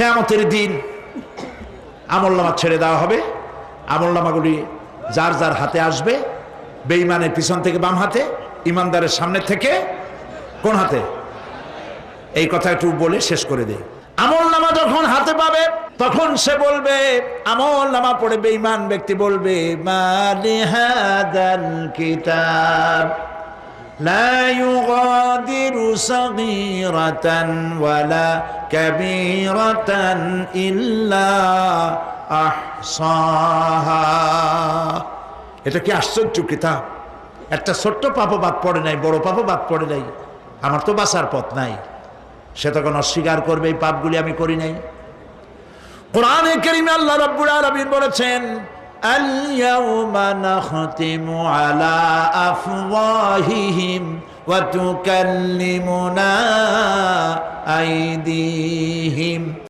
কেমতের দিন আমলনামা ছেড়ে দেওয়া হবে। আমলনামাগুলি যার যার হাতে আসবে, বেঈমানের পিছন থেকে বাম হাতে, ইমানদারের সামনে থেকে কোন হাতে? এই কথা একটু বলে শেষ করে দে আমল নামা যখন হাতে পাবে, তখন সে বলবে, আমল নামা পড়ে বেঈমান ব্যক্তি বলবে, মালি হাদাল কিতাব। لا يغادر صغيرة ولا كبيرة إلا أحصاها এটা কি আশ্চর্য কিতাব একটা ছোট্ট পাপও বাদ পড়ে নাই বড় পাপও বাদ পড়ে নাই আমার তো বাঁচার পথ নাই সে তখন অস্বীকার করবে এই পাপগুলি আমি করি নাই কোরআনে কারিমে আল্লাহ রাব্বুল আলামিন বলেছেন اليوم نختم على أفواههم وتكلمنا أيديهم.